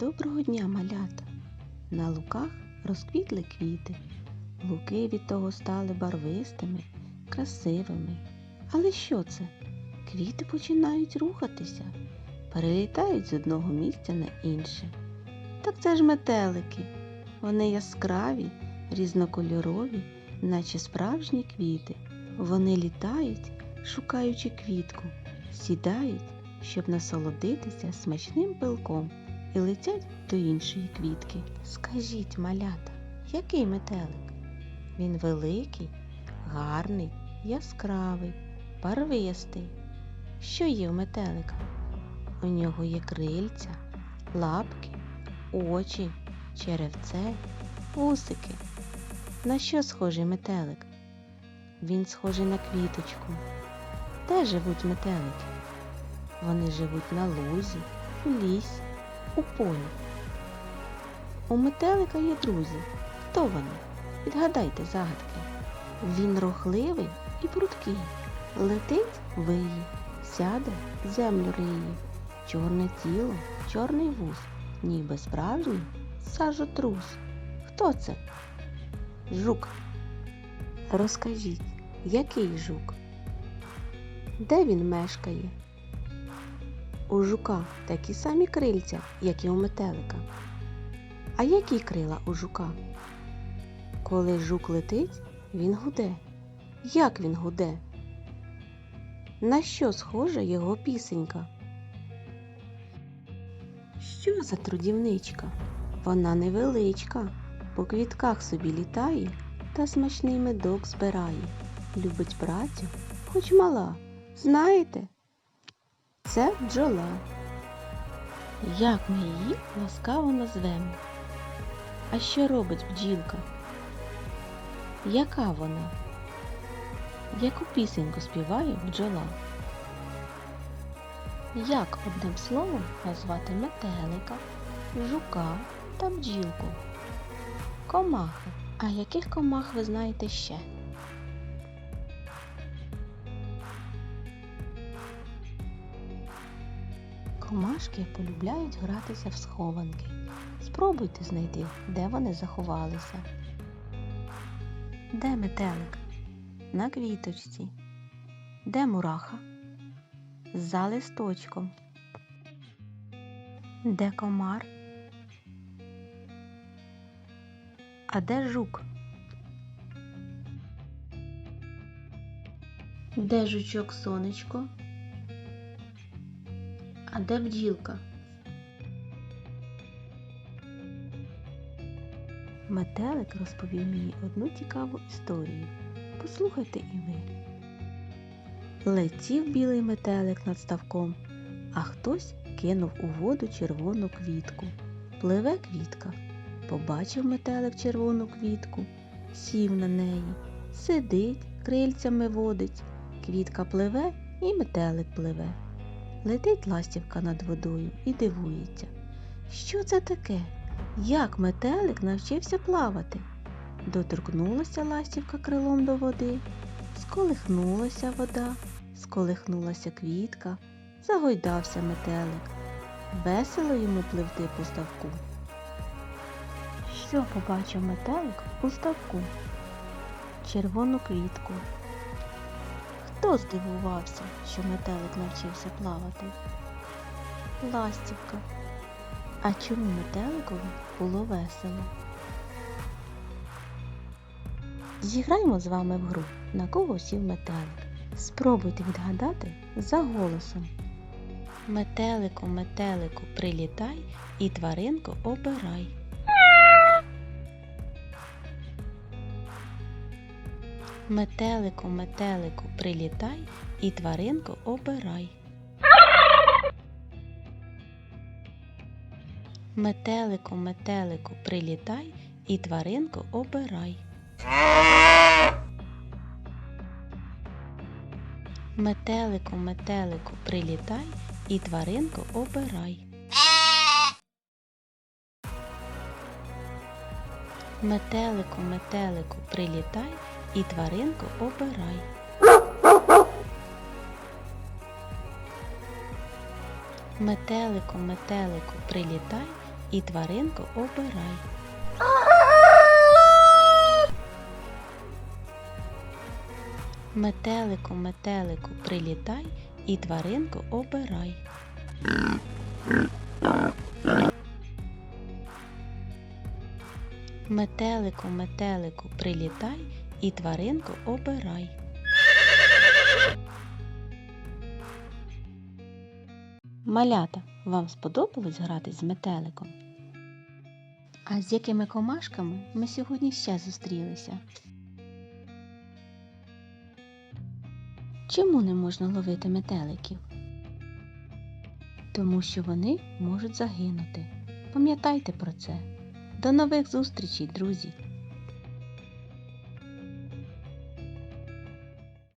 Доброго дня, малята! На луках розквітли квіти. Луки від того стали барвистими, красивими. Але що це? Квіти починають рухатися, перелітають з одного місця на інше. Так це ж метелики. Вони яскраві, різнокольорові, наче справжні квіти. Вони літають, шукаючи квітку, сідають, щоб насолодитися смачним пилком і летять до іншої квітки. Скажіть, малята, який метелик? Він великий, гарний, яскравий, барвистий. Що є в метелика? У нього є крильця, лапки, очі, черевце, вусики. На що схожий метелик? Він схожий на квіточку. Де живуть метелики? Вони живуть на лузі, у лісі, у полі. У метелика є друзі. Хто вони? Відгадайте загадки. Він рухливий і прудкий. Летить виє, сяде землю риє. Чорне тіло, чорний вуз, ніби справжній сажотрус. Хто це? Жук. Розкажіть, який жук? Де він мешкає? У жука такі самі крильця, як і у метелика. А які крила у жука? Коли жук летить, він гуде. Як він гуде? На що схожа його пісенька? Що за трудівничка? Вона невеличка, по квітках собі літає та смачний медок збирає. Любить працю, хоч мала. Знаєте? Це бджола. Як ми її ласкаво назвемо? А що робить бджілка? Яка вона? Яку пісеньку співає бджола? Як одним словом назвати метелика, жука та бджілку? Комахи. А яких комах ви знаєте ще? Комашки полюбляють гратися в схованки. Спробуйте знайти, де вони заховалися. Де метелик? На квіточці. Де мураха? За листочком. Де комар? А де жук? Де жучок сонечко? А де бджілка? Метелик розповів мені одну цікаву історію. Послухайте і ви. Летів білий метелик над ставком, а хтось кинув у воду червону квітку. Пливе квітка. Побачив метелик червону квітку, сів на неї, сидить, крильцями водить. Квітка пливе і метелик пливе. Летить ластівка над водою і дивується. Що це таке? Як метелик навчився плавати? Доторкнулася ластівка крилом до води, сколихнулася вода, сколихнулася квітка, загойдався метелик. Весело йому пливти по ставку. Що побачив метелик у ставку? Червону квітку. Хто здивувався, що метелик навчився плавати? Ластівка. А чому метеликові було весело? Зіграємо з вами в гру, на кого сів метелик. Спробуйте відгадати за голосом. Метелику, метелику, прилітай і тваринку обирай. Метелику, метелику, прилітай і тваринку обирай. Метелику, метелику, прилітай і тваринку обирай. Метелику, метелику, прилітай і тваринку обирай. Метелику, метелику, прилітай і тваринку обирай. Метелику, метелику, прилітай і тваринку обирай. Метелику, метелику, прилітай і тваринку обирай. Метелику, метелику, прилітай і тваринку обирай. Малята, вам сподобалось грати з метеликом? А з якими комашками ми сьогодні ще зустрілися? Чому не можна ловити метеликів? Тому що вони можуть загинути. Пам'ятайте про це. До нових зустрічей, друзі!